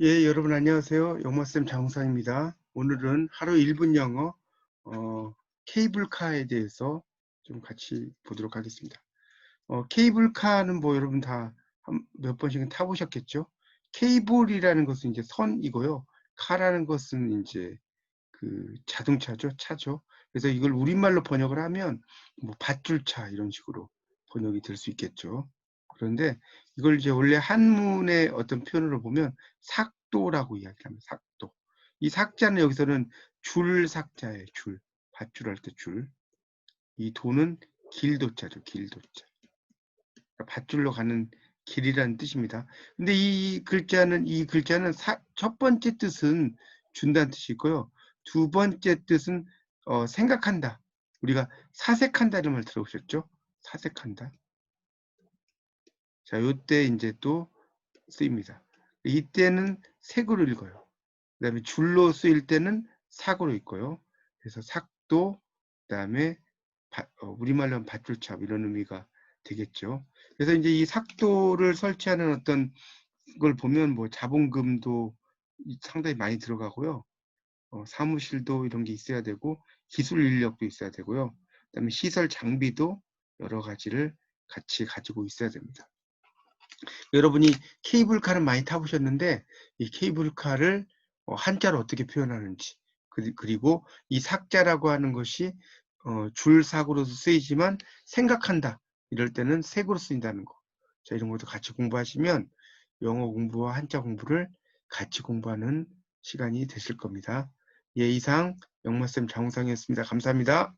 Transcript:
예, 여러분 안녕하세요. 영마쌤 장우상입니다. 오늘은 하루 1분 영어 어, 케이블카에 대해서 좀 같이 보도록 하겠습니다. 어, 케이블카는 뭐 여러분 다 몇 번씩은 타보셨겠죠? 케이블이라는 것은 이제 선이고요. 카라는 것은 이제 그 자동차죠. 차죠. 그래서 이걸 우리말로 번역을 하면 뭐 밧줄차 이런 식으로 번역이 될 수 있겠죠. 그런데 이걸 이제 원래 한문의 어떤 표현으로 보면 삭도라고 이야기합니다. 삭도. 이 삭자는 여기서는 줄 삭자예요. 줄. 밧줄 할 때 줄. 이 도는 길도자죠. 길도자. 그러니까 밧줄로 가는 길이라는 뜻입니다. 근데 이 글자는 이 글자는 사, 첫 번째 뜻은 준다는 뜻이 있고요. 두 번째 뜻은 어, 생각한다. 우리가 사색한다 이런 말 들어보셨죠? 사색한다. 자, 요때 이제 또 쓰입니다. 이때는 색으로 읽어요. 그 다음에 줄로 쓰일 때는 삭으로 읽고요. 그래서 삭도, 그 다음에 어, 우리말로 하면 밧줄잡 이런 의미가 되겠죠. 그래서 이제 이 삭도를 설치하는 어떤 걸 보면 뭐 자본금도 상당히 많이 들어가고요. 어, 사무실도 이런 게 있어야 되고 기술 인력도 있어야 되고요. 그다음에 시설 장비도 여러 가지를 같이 가지고 있어야 됩니다. 여러분이 케이블카를 많이 타보셨는데 이 케이블카를 어, 한자로 어떻게 표현하는지 그리고 이 삭자라고 하는 것이 어, 줄삭으로도 쓰이지만 생각한다 이럴 때는 색으로 쓰인다는 거. 자 이런 것도 같이 공부하시면 영어 공부와 한자 공부를 같이 공부하는 시간이 되실 겁니다. 예 이상 영마쌤 장우상이었습니다. 감사합니다.